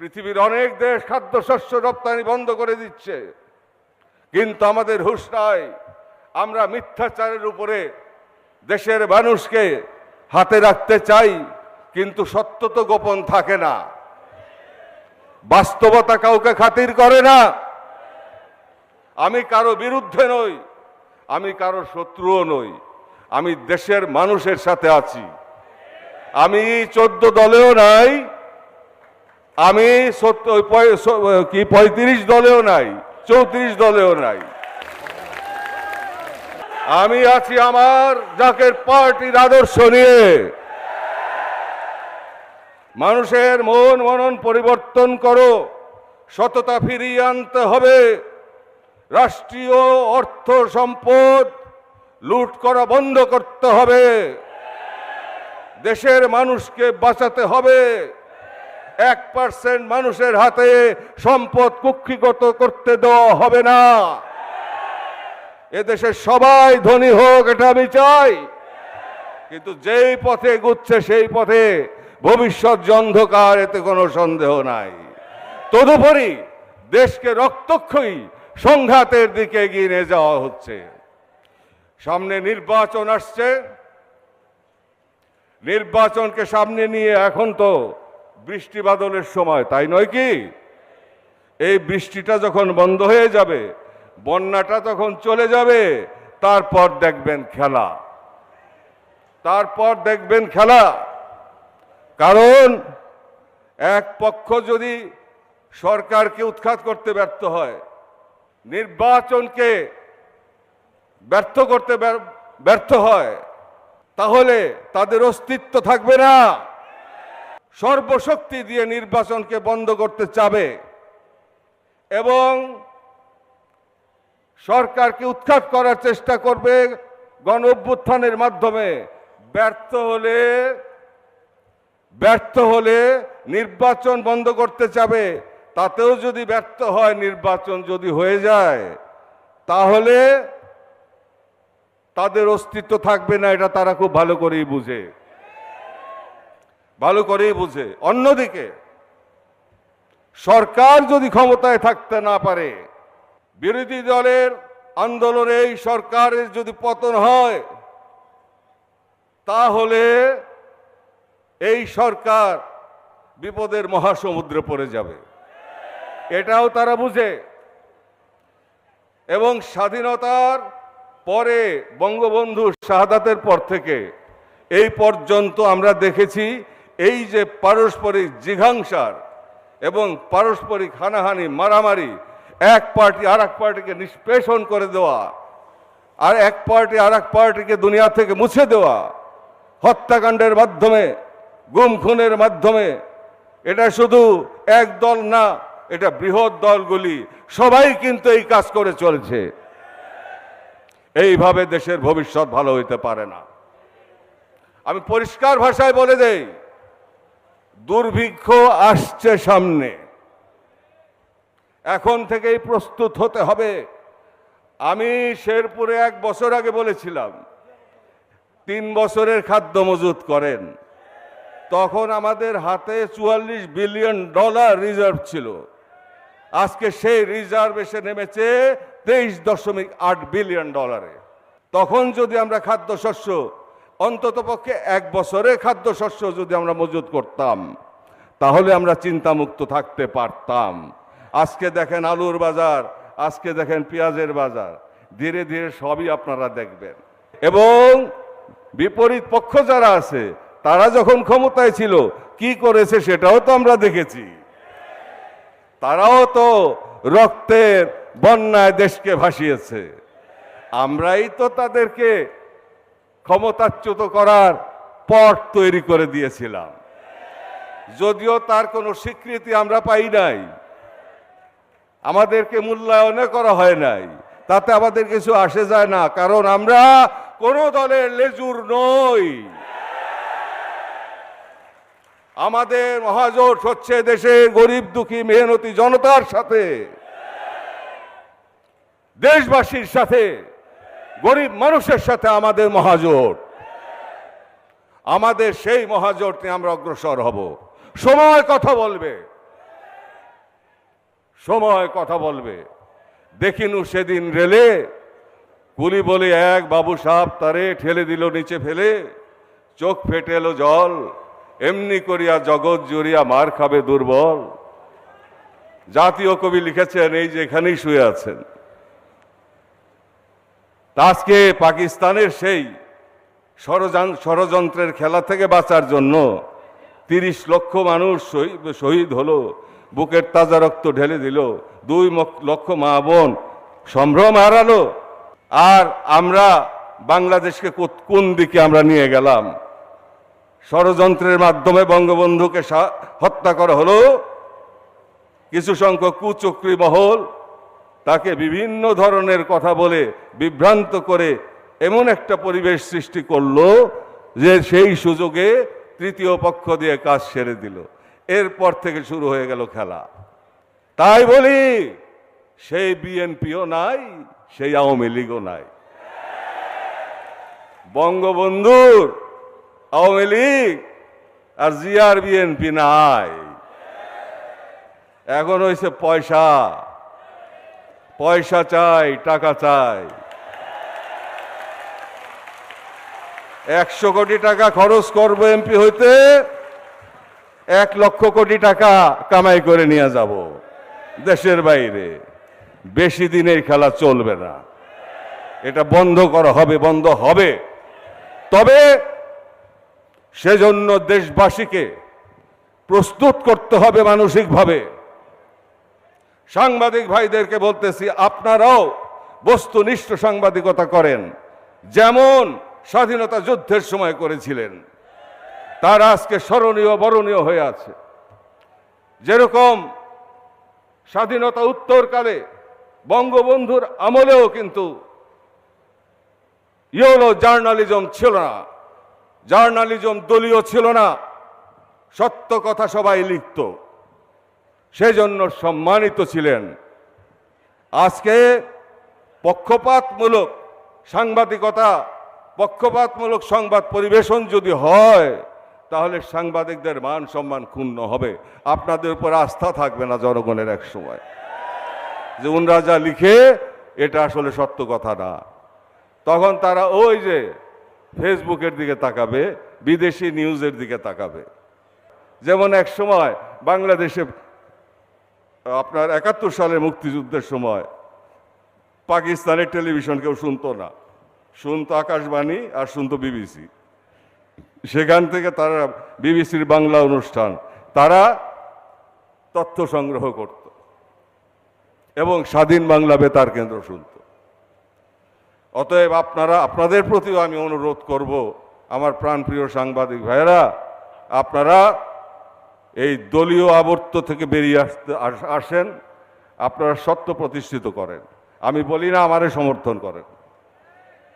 পৃথিবীর অনেক দেশ খাদ্যশস্য রপ্তানি বন্ধ করে দিচ্ছে। কিন্তু আমাদের হুঁশ নাই, আমরা মিথ্যাচারের উপরে দেশের মানুষকে হাতে রাখতে চাই, কিন্তু সত্য তো গোপন থাকে না। বাস্তবতা কাউকে খাতির করে না। আমি কারও বিরুদ্ধে নই, আমি কারও শত্রুও নই, আমি দেশের মানুষের সাথে আছি। আমি চোদ্দ দলেও নাই আমি কি, পঁয়ত্রিশ দলেও নাই, চৌত্রিশ দলেও নাই। আমি আছি আমার জাকের পার্টির আদর্শ নিয়ে। মানুষের মন মনন পরিবর্তন করো, সততা ফিরিয়ে আনতে হবে। রাষ্ট্রীয় অর্থ সম্পদ লুট করা বন্ধ করতে হবে। দেশের মানুষকে বাঁচাতে হবে। এক পার্সেন্ট মানুষের হাতে সম্পদ কুক্ষিগত করতে দেওয়া হবে না। এদেশের সবাই ধনী হোক, এটা আমি চাই। কিন্তু যেই পথে এগুচ্ছে, সেই পথে ভবিষ্যৎ অন্ধকার, এতে কোনো সন্দেহ নাই। তদুপরি দেশকে রক্তক্ষয়ী সংঘাতের দিকে এগিয়ে নিয়ে যাওয়া হচ্ছে। সামনে নির্বাচন আসছে। নির্বাচনকে সামনে নিয়ে এখন তো বৃষ্টি বাদলের সময়, তাই নয় কি? এই বৃষ্টিটা যখন বন্ধ হয়ে যাবে, বন্যাটা তখন চলে যাবে, তারপর দেখবেন খেলা। তারপর দেখবেন খেলা। কারণ এক পক্ষ যদি সরকারকে উৎখাত করতে ব্যর্থ হয়, নির্বাচনকে ব্যর্থ করতে ব্যর্থ হয়, তাহলে তাদের অস্তিত্ব থাকবে না। সর্বশক্তি দিয়ে নির্বাচনকে বন্ধ করতে চাবে এবং সরকারকে উৎখাত করার চেষ্টা করবে গণ অভ্যুত্থানের মাধ্যমে। ব্যর্থ হলে ব্যর্থ হলে নির্বাচন বন্ধ করতে চাবে। তাতেও যদি ব্যর্থ হয়, নির্বাচন যদি হয়ে যায়, তাহলে তাদের অস্তিত্ব থাকবে না, এটা তারা খুব ভালো করেই বুঝে। ভালো করেই বুঝে। অন্যদিকে, সরকার যদি ক্ষমতায় থাকতে না পারে, বিরোধী দলের আন্দোলনে এই সরকারের যদি পতন হয়, তাহলে এই সরকার বিপদের মহাসমুদ্রে পড়ে যাবে। এটাও তারা বুঝে। এবং স্বাধীনতার পরে বঙ্গবন্ধু শাহাদাতের পর থেকে এই পর্যন্ত আমরা দেখেছি এই যে পারস্পরিক জিঘাংসার এবং পারস্পরিক হানাহানি, মারামারি, এক পার্টি আর এক পার্টিকে নিষ্পেষণ করে দেওয়া আর এক পার্টি আর এক পার্টিকে দুনিয়া থেকে মুছে দেওয়া, হত্যাকাণ্ডের মাধ্যমে গুম খুনের মাধ্যমে, এটা শুধু এক দল না, এটা বৃহৎ দলগুলি, সবাই কিন্তু এই কাজ করে চলছে। এইভাবে দেশের ভবিষ্যৎ ভালো হইতে পারে না। আমি পরিষ্কার ভাষায় বলে দেই দুর্ভিক্ষ আসছে সামনে। এখন থেকেই প্রস্তুত হতে হবে। আমি শেরপুরে এক বছর আগে বলেছিলাম, তিন বছরের খাদ্য মজুত করেন। তখন আমাদের হাতে চুয়াল্লিশ বিলিয়ন ডলার রিজার্ভ ছিল। আজকে সেই রিজার্ভ এসে নেমেছে তেইশ দশমিক আট বিলিয়ন ডলারে। তখন যদি আমরা খাদ্যশস্য অন্তত পক্ষে এক বছরে খাদ্যশস্য যদি আমরা মজুত করতাম, তাহলে আমরা চিন্তামুক্ত থাকতে পারতাম। আজকে দেখেন আলুর বাজার, আজকে দেখেন পেঁয়াজের বাজার, ধীরে ধীরে সবই আপনারা দেখবেন। এবং বিপরীত পক্ষ যারা আছে, তারা যখন ক্ষমতায় ছিল, কি করেছে সেটাও তো আমরা দেখেছি। তারাও তো রক্তের বন্যায় দেশকে ভাসিয়েছে। আমরাই তো তাদেরকে ক্ষমতাচ্যুত করার পথ তৈরি করে দিয়েছিলাম। যদিও তার কোনো স্বীকৃতি আমরা পাই নাই। আমাদেরকে মূল্যায়নে করা হয় নাই। তাতে আমাদের কিছু আসে যায় না, কারণ আমরা কোনো দলের লেজুর নই। আমাদের মহাজোট হচ্ছে দেশের গরিব দুঃখী মেহনতি জনতার সাথে, দেশবাসীর সাথে। গরিব মানুষের সাথে আমাদের মহাজোট। আমাদের সেই মহাজোট নিয়ে আমরা অগ্রসর হব। সময় কথা বলবে। সময় কথা বলবে। দেখিনু সেদিন রেলে, কুলি বলে এক বাবু সাপ তারে ঠেলে দিল নিচে ফেলে। চোখ ফেটে এলো জল, এমনি করিয়া জগৎ জুড়িয়া মার খাবে দুর্বল। জাতীয় কবি লিখেছেন, এই যে এখানেই শুয়ে আছেন। আজকে পাকিস্তানের সেই ষড়যন্ত্রের খেলা থেকে বাঁচার জন্য তিরিশ লক্ষ মানুষ শহীদ হলো, বুকের তাজা রক্ত ঢেলে দিল, দুই লক্ষ মা বোন সম্ভ্রম হারালো। আর আমরা বাংলাদেশকে কোন দিকে আমরা নিয়ে গেলাম? ষড়যন্ত্রের মাধ্যমে বঙ্গবন্ধুকে হত্যা করা হলো। কিছু সংখ্যক কুচক্রী মহল তাকে বিভিন্ন ধরনের কথা বলে বিভ্রান্ত করে এমন একটা পরিবেশ সৃষ্টি করল যে সেই সুযোগে তৃতীয় পক্ষ দিয়ে কাজ সেরে দিল। এরপর থেকে শুরু হয়ে গেল খেলা। তাই বলি, সেই বিএনপিও নাই, সেই আওয়ামী লীগও নাই। বঙ্গবন্ধুর আওয়ামী লীগ আর জিয়ার বিএনপি নাই। এখন হয়েছে পয়সা। পয়সা চাই, টাকা চাই। একশো কোটি টাকা খরচ করব এমপি হইতে, এক লক্ষ কোটি টাকা কামাই করে নিয়ে যাব দেশের বাইরে। বেশি দিনের খেলা চলবে না। এটা বন্ধ করা হবে, বন্ধ হবে। তবে সেজন্য দেশবাসীকে প্রস্তুত করতে হবে মানসিকভাবে। সাংবাদিক ভাইদেরকে বলতেছি, আপনারাও বস্তুনিষ্ঠ সাংবাদিকতা করেন, যেমন স্বাধীনতা যুদ্ধের সময় করেছিলেন। তার আজকে স্মরণীয়, বরণীয় হয়ে আছে। যেরকম স্বাধীনতা উত্তরকালে বঙ্গবন্ধুর আমলেও কিন্তু ইয়েলো জার্নালিজম ছিল না, জার্নালিজম দলীয় ছিল না, সত্য কথা সবাই লিখত। সেজন্য সম্মানিত ছিলেন। আজকে পক্ষপাতমূলক সাংবাদিকতা, পক্ষপাতমূলক সংবাদ পরিবেশন যদি হয়, তাহলে সাংবাদিকদের মান সম্মান ক্ষুণ্ণ হবে। আপনাদের উপর আস্থা থাকবে না জনগণের এক সময়। যে উনরা লিখে, এটা আসলে সত্য কথা না। তখন তারা ওই যে ফেসবুকের দিকে তাকাবে, বিদেশি নিউজের দিকে তাকাবে। যেমন এক সময় বাংলাদেশে আপনার একাত্তর সালে মুক্তিযুদ্ধের সময় পাকিস্তানের টেলিভিশন কেউ শুনতো না। শুনতো আকাশবাণী আর শুনতো বিবিসি। সেখান থেকে তারা বিবিসির বাংলা অনুষ্ঠান, তারা তথ্য সংগ্রহ করত এবং স্বাধীন বাংলা বেতার কেন্দ্র শুনত। অতএব আপনারা, আপনাদের প্রতিও আমি অনুরোধ করব, আমার প্রাণপ্রিয় সাংবাদিক ভাইয়েরা, আপনারা এই দলীয় আবর্ত থেকে বেরিয়ে আসতে আস- আসেন, আপনারা সত্য প্রতিষ্ঠিত করেন। আমি বলি না, আমারে সমর্থন করেন।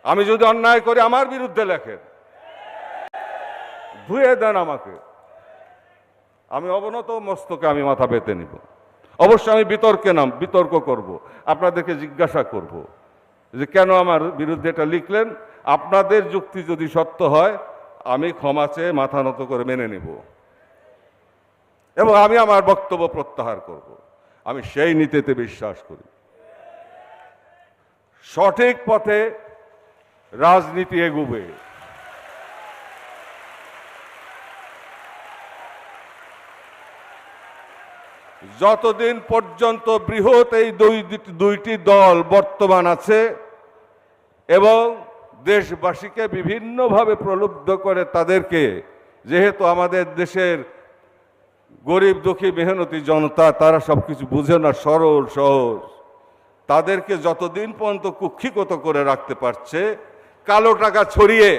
আমি যদি অন্যায় করি, আমার বিরুদ্ধে লেখেন। ধুয়ে দেন আমাকে। আমি অবনত মস্তকে আমি মাথা পেতে নিব। অবশ্যই আমি বিতর্কে নাম, বিতর্ক করব। আপনাদেরকে জিজ্ঞাসা করব যে, কেন আমার বিরুদ্ধে এটা লিখলেন? আপনাদের যুক্তি যদি সত্য হয়, আমি ক্ষমা চেয়ে মাথা নত করে মেনে নেব। এবং আমি আমার বক্তব্য প্রত্যাহার করব। আমি সেই নীতিতে বিশ্বাস করি। সঠিক পথে রাজনীতি এগুবে। যতদিন পর্যন্ত বৃহৎ এই দুই দুইটি দল বর্তমান আছে এবং দেশবাসীকে বিভিন্নভাবে প্রলুব্ধ করে তাদেরকে, যেহেতু আমাদের দেশের গরিব দুঃখী মেহনতি জনতা, তারা সব কিছু বুঝে না, সরল, সহজ। তাদেরকে যতদিন পর্যন্ত কুক্ষিগত করে রাখতে পারছে, কালো টাকা ছড়িয়ে,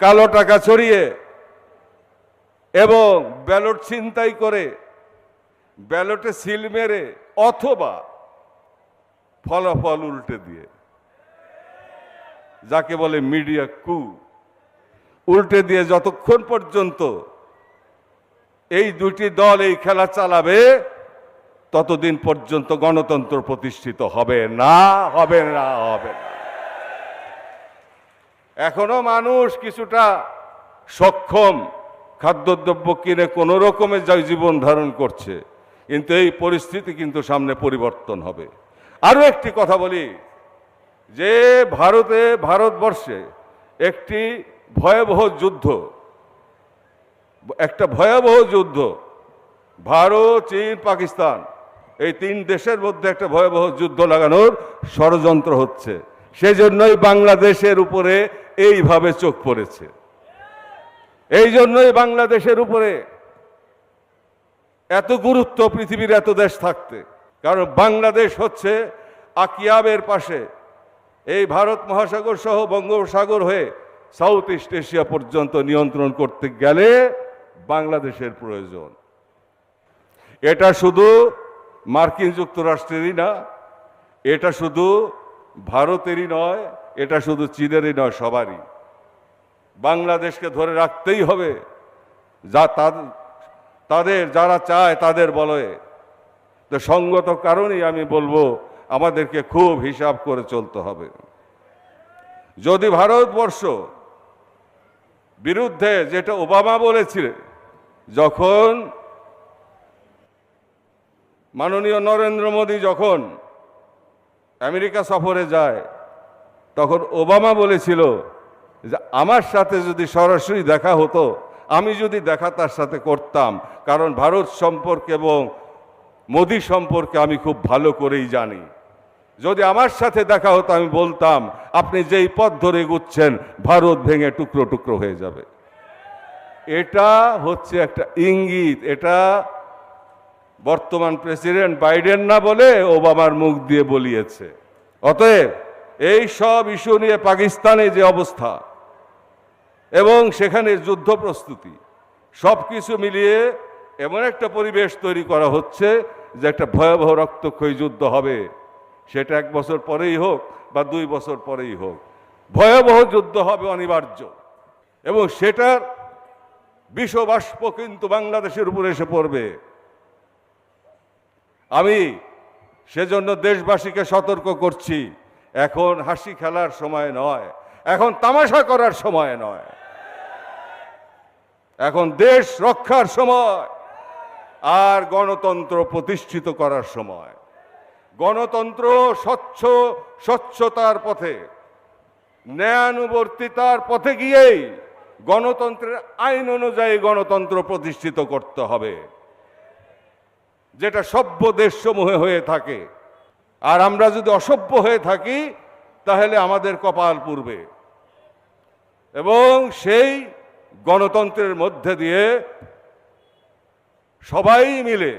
কালো টাকা ছড়িয়ে এবং ব্যালট ছিনতাই করে, ব্যালটে সিল মেরে অথবা ফলাফল উল্টে দিয়ে। যাকে বলে মিডিয়া কু। উল্টে দিয়ে যতক্ষণ পর্যন্ত এই দুটি দল এই খেলা চালাবে, ততদিন পর্যন্ত গণতন্ত্র প্রতিষ্ঠিত হবে না হবে না হবে না। এখনও মানুষ কিছুটা সক্ষম, খাদ্যদ্রব্য কিনে কোনো রকমে যা জীবন ধারণ করছে, কিন্তু এই পরিস্থিতি কিন্তু সামনে পরিবর্তন হবে। আরও একটি কথা বলি, যে ভারতে, ভারতবর্ষে একটি ভয়াবহ যুদ্ধ একটা ভয়াবহ যুদ্ধ, ভারত, চীন, পাকিস্তান, এই তিন দেশের মধ্যে একটা ভয়াবহ যুদ্ধ লাগানোর ষড়যন্ত্র হচ্ছে। সেজন্যই বাংলাদেশের উপরে এইভাবে চোখ পড়েছে। এই জন্যই বাংলাদেশের উপরে এত গুরুত্ব পৃথিবীর এত দেশ থাকতে। কারণ বাংলাদেশ হচ্ছে আকিয়াবের পাশে। এই ভারত মহাসাগর সহ বঙ্গোপসাগর হয়ে সাউথ ইস্ট এশিয়া পর্যন্ত নিয়ন্ত্রণ করতে গেলে বাংলাদেশের প্রয়োজন। এটা শুধু মার্কিন যুক্তরাষ্ট্রেরই না, এটা শুধু ভারতেরই নয়, এটা শুধু চীনেরই নয়, সবারই। বাংলাদেশকে ধরে রাখতেই হবে, যা তাদের, যারা চায় তাদের বলয়ে। তো সঙ্গত কারণেই আমি বলব, আমাদেরকে খুব হিসাব করে চলতে হবে। যদি ভারতবর্ষ বিরুদ্ধে, যেটা ওবামা বলেছিলেন যখন মাননীয় নরেন্দ্র মোদী যখন আমেরিকা সফরে যায়, তখন ওবামা বলেছিল যে, আমার সাথে যদি সরাসরি দেখা হতো, আমি যদি দেখা তার সাথে করতাম, কারণ ভারত সম্পর্কে এবং মোদী সম্পর্কে আমি খুব ভালো করেই জানি। যদি আমার সাথে দেখা হতো, আমি বলতাম, আপনি যেই পথ ধরে গুচ্ছেন ভারত ভেঙে টুকরো টুকরো হয়ে যাবে। এটা হচ্ছে একটা ইঙ্গিত, এটা বর্তমান প্রেসিডেন্ট বাইডেন না বলে ওবামার মুখ দিয়ে বলিয়েছে। অতএব এই সব ইস্যু নিয়ে পাকিস্তানে যে অবস্থা এবং সেখানে যুদ্ধ প্রস্তুতি সব কিছু মিলিয়ে এমন একটা পরিবেশ তৈরি করা হচ্ছে যে একটা ভয়াবহ রক্তক্ষয়ী যুদ্ধ হবে। সেটা এক বছর পরেই হোক বা দুই বছর পরেই হোক। ভয়াবহ যুদ্ধ হবে অনিবার্য এবং সেটার বিষবাষ্প কিন্তু বাংলাদেশের উপরে এসে পড়বে। আমি সেজন্য দেশবাসীকে সতর্ক করছি, এখন হাসি খেলার সময় নয়, এখন তামাশা করার সময় নয়। এখন দেশ রক্ষার সময়, আর গণতন্ত্র প্রতিষ্ঠিত করার সময়। গণতন্ত্র স্বচ্ছ, স্বচ্ছতার পথে, ন্যায়ানুবর্তিতার পথে গিয়েই গণতন্ত্রের আইন অনুযায়ী গণতন্ত্র প্রতিষ্ঠিত করতে হবে, যেটা সভ্য দেশসমূহে হয়ে থাকে। আর আমরা যদি অসভ্য হয়ে থাকি, তাহলে আমাদের কপাল পূর্বে এবং সেই গণতন্ত্রের মধ্যে দিয়ে সবাই মিলে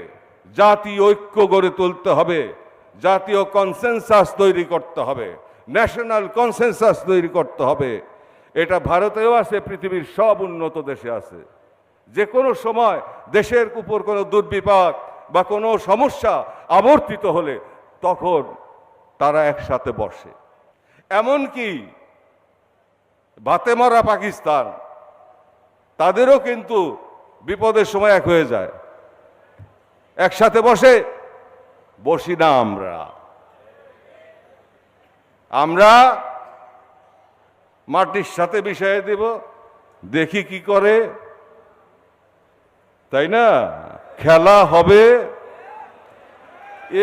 জাতীয় ঐক্য গড়ে তুলতে হবে, জাতীয় কনসেনসাস তৈরি করতে হবে ন্যাশনাল কনসেনসাস তৈরি করতে হবে। এটা ভারতেও আছে, পৃথিবীর সব উন্নত দেশে আছে। যে কোনো সময় দেশের উপর কোনো দুর্বিপাক বা কোনো সমস্যা আবর্তিত হলে তখন তারা একসাথে বসে। এমনকি বাতে মারা পাকিস্তান, তাদেরও কিন্তু বিপদের সময় এক হয়ে যায়। একসাথে বসে, বসি না আমরা। আমরা মাটির সাথে বিষয়ে দিব, দেখি কি করে। তাই না? খেলা হবে।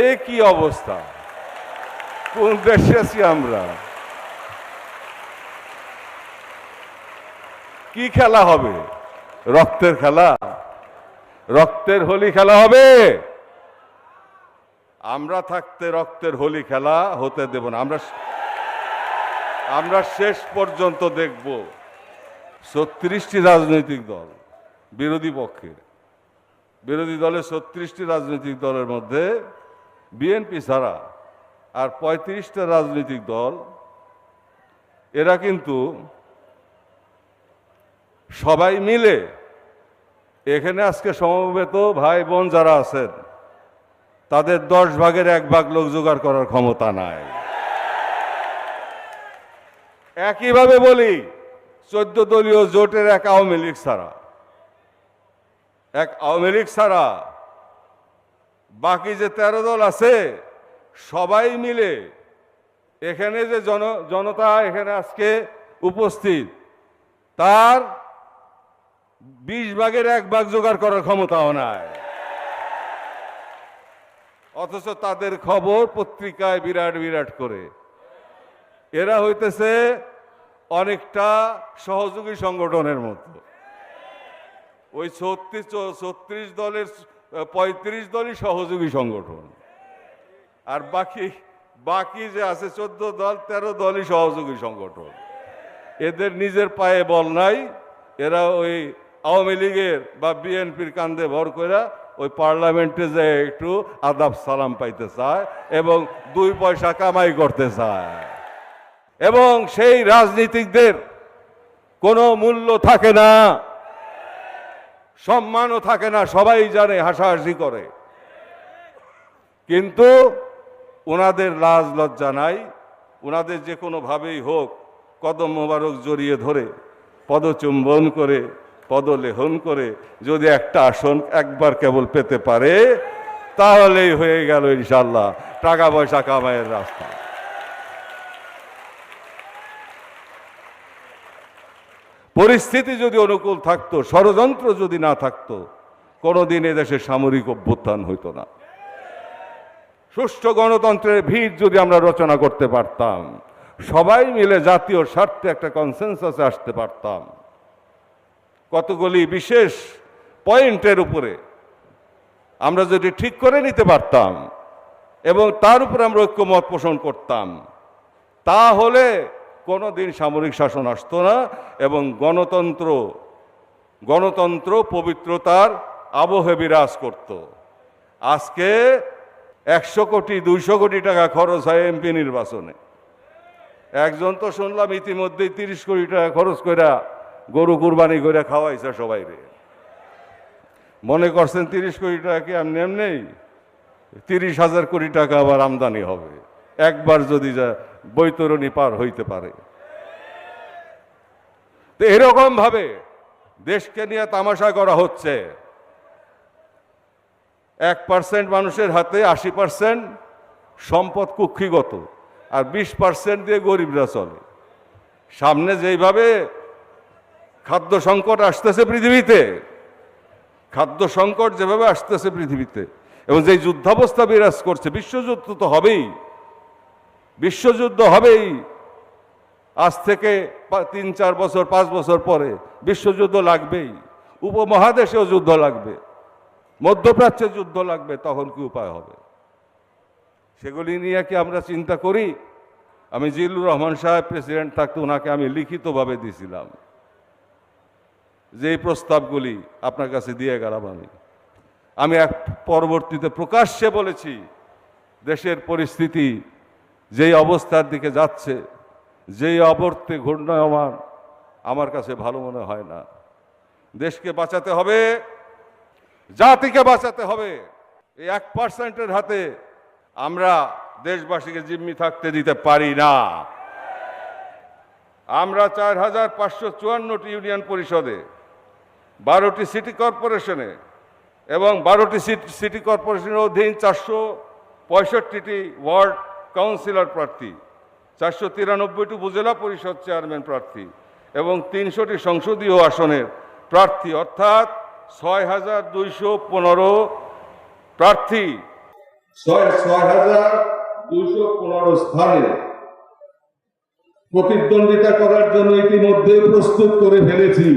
এ কি অবস্থা? কোন দেশে আছি আমরা? কি খেলা হবে? রক্তের খেলা? রক্তের হোলি খেলা হবে? আমরা থাকতে রক্তের হোলি খেলা হতে দেব না। আমরা আমরা শেষ পর্যন্ত দেখব ছত্রিশটি রাজনৈতিক দল বিরোধী পক্ষের বিরোধী দলের ছত্রিশটি রাজনৈতিক দলের মধ্যে বিএনপি ছাড়া আর পঁয়ত্রিশটা রাজনৈতিক দল, এরা কিন্তু সবাই মিলে এখানে আজকে সমবেত ভাই বোন যারা আছেন, তাদের দশ ভাগের এক ভাগ লোক জোগাড় করার ক্ষমতা নাই। একইভাবে বলি, চোদ্দ দলীয় জোটের এক আওয়ামী লীগ ছাড়া। এক আওয়ামী লীগ ছাড়া বাকি যে তেরো দল আছে, সবাই মিলে এখানে যে জন, জনতা এখানে আজকে উপস্থিত, তার বিশ ভাগের এক ভাগ জোগাড় করার ক্ষমতাও নাই। অথচ তাদের খবর পত্রিকায় বিরাট বিরাট করে। এরা হইতেছে অনেকটা সহযোগী সংগঠনের মতো। ওই ছত্রিশ ছত্রিশ দলের, পঁয়ত্রিশ দলই সহযোগী সংগঠন। আর বাকি বাকি যে আছে চোদ্দ দল, তেরো দলই সহযোগী সংগঠন। এদের নিজের পায়ে বল নাই, এরা ওই আওয়ামী লীগের বা বিএনপির কান্দে ভর করে ওই পার্লামেন্টে যে একটু আদাব সালাম পাইতে চায় এবং দুই পয়সা কামাই করতে চায়। এবং সেই রাজনীতিকদের কোনো মূল্য থাকে না, সম্মানও থাকে না, সবাই জানে, হাসাহাসি করে। কিন্তু ওনাদের লাজ লজ্জা নাই, ওনাদের যে কোনোভাবেই হোক, কদম মোবারক জড়িয়ে ধরে, পদচুম্বন করে, পদলেহন করে, যদি একটা আসন একবার কেবল পেতে পারে, তাহলেই হয়ে গেল ইনশাল্লাহ টাকা পয়সা কামাইয়ের রাস্তা। পরিস্থিতি যদি অনুকূল থাকতো, ষড়যন্ত্র যদি না থাকতো, কোনোদিন এদেশে সামরিক অভ্যুত্থান হইতো না। সুষ্ঠু গণতন্ত্রের ভিড় যদি আমরা রচনা করতে পারতাম, সবাই মিলে জাতীয় স্বার্থে একটা কনসেনসাসে আসতে পারতাম। কতগুলি বিশেষ পয়েন্টের উপরে আমরা যদি ঠিক করে নিতে পারতাম এবং তার উপরে আমরা ঐক্যমত পোষণ করতাম, তাহলে কোনো দিন সামরিক শাসন আসতো না এবং গণতন্ত্র গণতন্ত্র পবিত্রতার আবহে বিরাজ করত। আজকে একশো কোটি, দুইশো কোটি টাকা খরচ হয় এমপি নির্বাচনে। একজন তো শুনলাম ইতিমধ্যেই তিরিশ কোটি টাকা খরচ কইরা গরু কুরবানি করে খাওয়াইছে সবাই রে। মনে করছেন তিরিশ কোটি টাকা কি এমনি এমনি? তিরিশ হাজার কোটি টাকা আবার আমদানি হবে। একবার যদি যা বৈতরণী পার হইতে পারে। তো এরকম ভাবে দেশকে নিয়ে তামাশা করা হচ্ছে। এক পার্সেন্ট মানুষের হাতে আশি পার্সেন্ট সম্পদ কুক্ষিগত, আর বিশ পার্সেন্ট দিয়ে গরিবরা চলে। সামনে যেইভাবে খাদ্য সংকট আসতেছে পৃথিবীতে, খাদ্য সংকট যেভাবে আসতেছে পৃথিবীতে, এবং যেই যুদ্ধাবস্থা বিরাজ করছে, বিশ্বযুদ্ধ তো হবেই। বিশ্বযুদ্ধ হবেই। আজ থেকে তিন, চার বছর, পাঁচ বছর পরে বিশ্বযুদ্ধ লাগবেই। উপমহাদেশেও যুদ্ধ লাগবে। মধ্যপ্রাচ্যে যুদ্ধ লাগবে, তখন কি উপায় হবে? সেগুলি নিয়ে কি আমরা চিন্তা করি? আমি জিল্লুর রহমান সাহেব প্রেসিডেন্ট থাকতে ওনাকে আমি লিখিতভাবে দিয়েছিলাম যে এই প্রস্তাবগুলি আপনার কাছে দিয়ে গেলাম আমি। আমি এক পরবর্তীতে প্রকাশ্যে বলেছি, দেশের পরিস্থিতি যেই অবস্থার দিকে যাচ্ছে, যেই অবর্তে ঘূর্ণায়মান, আমার কাছে ভালো মনে হয় না। দেশকে বাঁচাতে হবে, জাতিকে বাঁচাতে হবে। এই এক পার্সেন্টের হাতে আমরা দেশবাসীকে জিম্মি থাকতে দিতে পারি না। আমরা চার হাজার পাঁচশো চুয়ান্নটি ইউনিয়ন পরিষদে, বারোটি সিটি কর্পোরেশনে এবং বারোটি সিটি কর্পোরেশনের অধীন চারশো পঁয়ষট্টিটি ওয়ার্ড কাউন্সিলর প্রার্থী, চারশো তিরানব্বইটি উপজেলা পরিষদ চেয়ারম্যান প্রার্থী এবং তিনশোটি সংসদীয় আসনের প্রার্থী, অর্থাৎ ছয় হাজার দুইশো পনেরো প্রার্থী। ছয় হাজার দুইশো পনেরো স্থানে প্রতিদ্বন্দ্বিতা করার জন্য ইতিমধ্যে প্রস্তুত করে ফেলেছি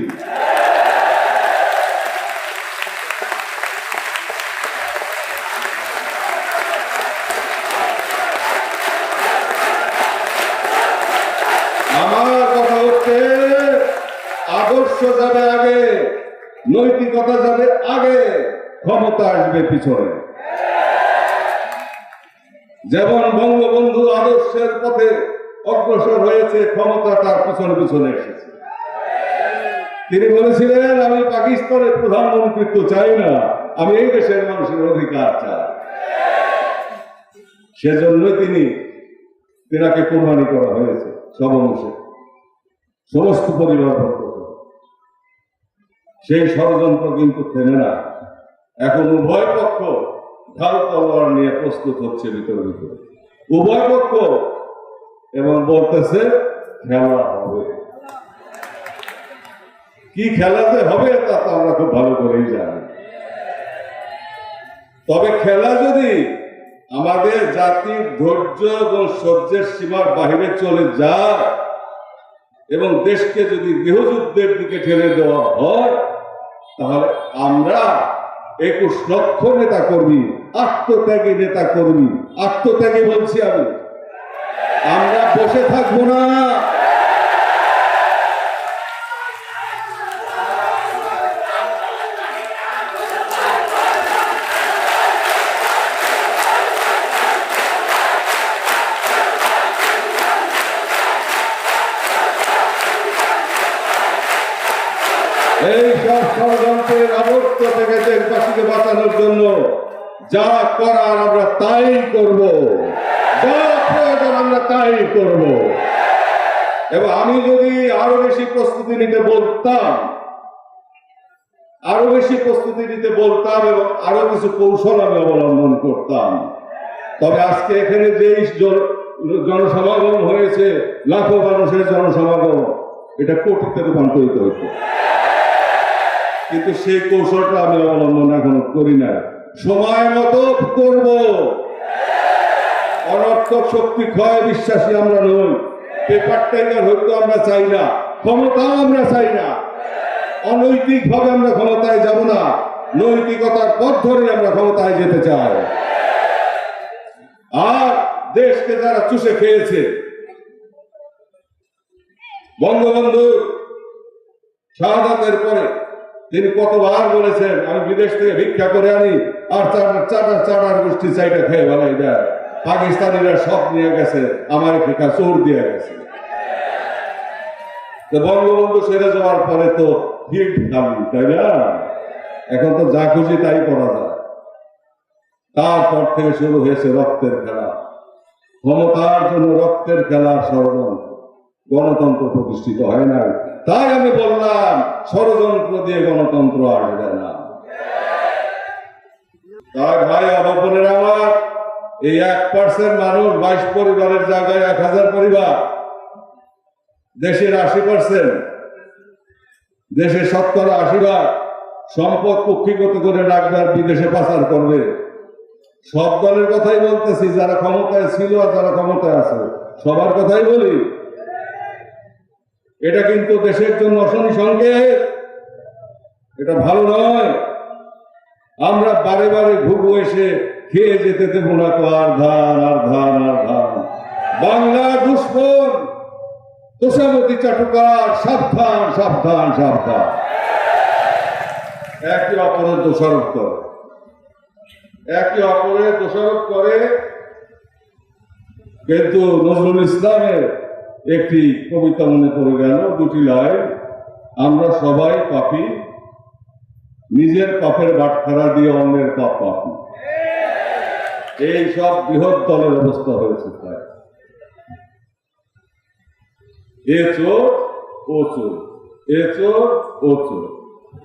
আমার কথা হচ্ছে আদর্শ যাবে আগে নৈতিকতা যাবে আগে ক্ষমতা আসবে পিছনে। যেমন বঙ্গবন্ধু আদর্শের পথে অগ্রসর হয়েছে, ক্ষমতা তার পিছনে পিছনে এসেছে। তিনি বলেছিলেন, আমি পাকিস্তানের প্রধানমন্ত্রিত্ব চাই না, আমি এই দেশের মানুষের অধিকার চাই। সেজন্যই তিনি তেনাকে কোরবানি করা হয়েছে, সব অংশে। সমস্ত পরিবার সেই ষড়যন্ত্র কিন্তু থেমে না। এখন উভয় পক্ষ ঢাল তলোয়ার নিয়ে প্রস্তুত হচ্ছে ভিতরে ভিতরে। উভয় পক্ষ এবং বলতেছে, খেলা হবে। কি খেলাতে হবে তা তো আমরা খুব ভালো করেই জানি। তবে খেলা যদি আমাদের জাতির ধৈর্য এবং সহ্যের সীমার বাহিরে চলে যায় এবং দেশকে যদি গৃহযুদ্ধের দিকে ঠেলে দেওয়া হয়, তাহলে আমরা একুশ লক্ষ নেতা কর্মী আত্মত্যাগী নেতা কর্মী আত্মত্যাগী বলছি আমি। আমরা বসে থাকব না। যা করার আমরা তাই করব। যা প্রয়োজন আমরা তাই করব। এবং আমি যদি আরও বেশি প্রস্তুতি নিতে বলতাম, আরও বেশি প্রস্তুতি নিতে বলতাম এবং আরও কিছু কৌশল আমি অবলম্বন করতাম। তবে আজকে এখানে যে জন- জনসমাগম হয়েছে, লাখো মানুষের জনসমাগম, এটা কোটিতে রূপান্তরিত হইতো কিন্তু সেই কৌশলটা আমি অবলম্বন এখনও করি না সময় মতো করব। অনর্থক শক্তি ক্ষয় বিশ্বাসী আমরা নই। পেপার টাইগার হইতে আমরা চাই না। ক্ষমতাও আমরা চাই না। অনৈতিক ভাবে আমরা ক্ষমতায় যাব না। নৈতিকতার পথ ধরে আমরা ক্ষমতায় যেতে চাই। আর দেশকে যারা চুষে খেয়েছে, বঙ্গবন্ধু শাহাদাতের পরে তিনি কতবার বলেছেন, আমি বিদেশ থেকে ভিক্ষা করে আনি, আর চাটার চাটার চাটার গোষ্ঠী চাইটা খেয়ে ভালাই দেয়। পাকিস্তানিরা সব নিয়ে গেছে আমার ফিকা চোর দিয়ে গেছে। বঙ্গবন্ধু সেরে যাওয়ার পরে তো হিট খাবি তাই না? এখন তো যা খুশি তাই করা যায়। তারপর থেকে শুরু হয়েছে রক্তের খেলা। ক্ষমতার জন্য রক্তের খেলার ষড়যন্ত্র গণতন্ত্র প্রতিষ্ঠিত হয় না তাই আমি বললাম, ষড়যন্ত্র দিয়ে গণতন্ত্র আসবে না। তাই ভাই, অবপনের আমার, এই এক পার্সেন্ট মানুষ বাইশ পরিবারের জায়গায় এক হাজার পরিবার। দেশের আশি পার্সেন্ট, দেশের শতকরা আশি ভাগ সম্পদ কুক্ষিগত করে রাখবে বিদেশে পাচার করবে। সব দলের কথাই বলতেছি, যারা ক্ষমতায় ছিল আর যারা ক্ষমতায় আছে, সবার কথাই বলি। এটা কিন্তু দেশের জন্য অশনি সংকেত। এটা ভালো নয়। আমরা বারে বারে ঘুরবো এসে খেয়ে যেতে দেব না তো আর ধান আর ধান আর ধান। বাংলা দুশ্মন, তোষামতি চাটুকার, সাবধান সাবধান সাবধান। একে অপরের দোষারোপ করে। একে অপরের দোষারোপ করে কিন্তু নজরুল ইসলামের একটি কবিতা মনে পড়ে গেল, দুটি লাইন, আমরা সবাই পাপি, নিজের পাপের বাটখারা দিয়ে অন্যের পাপ পাপি। এই সব বৃহৎ দলের অবস্থা হয়েছে তাই এ চোর, ও চোর, এ চোর, ও চোর,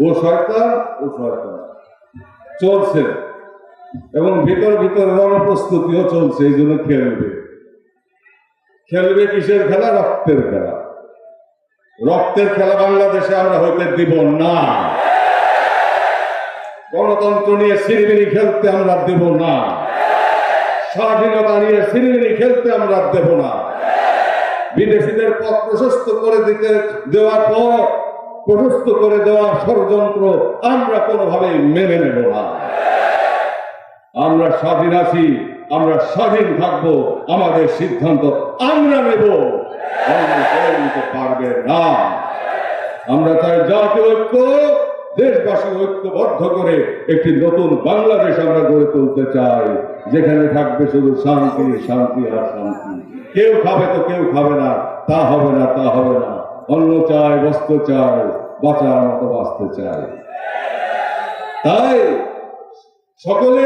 ও সরকার ও শয়তান। চলছে এবং ভিতর ভিতর রণপ্রস্তুতিও চলছে, এই জন্য খেলবে। খেলবে কিসের খেলা? রক্তের খেলা। রক্তের খেলা বাংলাদেশে আমরা হইতে দিব না। গণতন্ত্র নিয়ে সিরিমিনি খেলতে আমরা দেব না। স্বাধীনতা নিয়ে সিরিমিনি খেলতে আমরা দেব না। বিদেশিদের পথ প্রশস্ত করে দিতে দেওয়ার পর, প্রশস্ত করে দেওয়ার ষড়যন্ত্র আমরা কোনোভাবে মেনে নেব না। আমরা স্বাধীন আছি। আমরা স্বাধীন থাকব, আমাদের সিদ্ধান্ত আমরা নেব। পারবে না। আমরা তাই জাতীয় ঐক্য, দেশবাসী ঐক্যবদ্ধ করে একটি নতুন বাংলাদেশ আমরা গড়ে তুলতে চাই, যেখানে থাকবে শুধু শান্তি শান্তি আর শান্তি। কেউ খাবে তো কেউ খাবে না, তা হবে না, তা হবে না। অন্ন চায় বস্ত্র চায় বাঁচার মতো বাঁচতে চায় তাই সকলে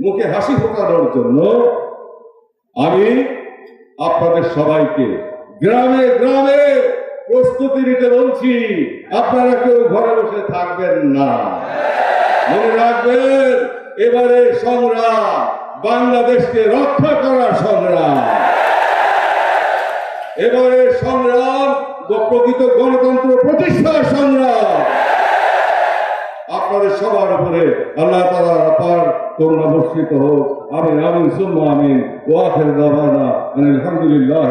মুখে হাসি ফোটানোর জন্য আমি আপনাদের সবাইকে গ্রামে গ্রামে প্রস্তুতি নিতে বলছি। আপনারা কেউ ঘরে বসে থাকবেন না। মনে রাখবেন, এবারে সংগ্রাম, বাংলাদেশকে রক্ষা করার সংগ্রাম। এবারে সংগ্রাম, প্রকৃত গণতন্ত্র প্রতিষ্ঠার সংগ্রাম। আপনাদের সবার উপরে আল্লাহ তালা আপার করুণা বর্ষিত হোক। আমি আমিন, সুম্মা আমিন। ওয়াখের দাবানা আলহামদুলিল্লাহ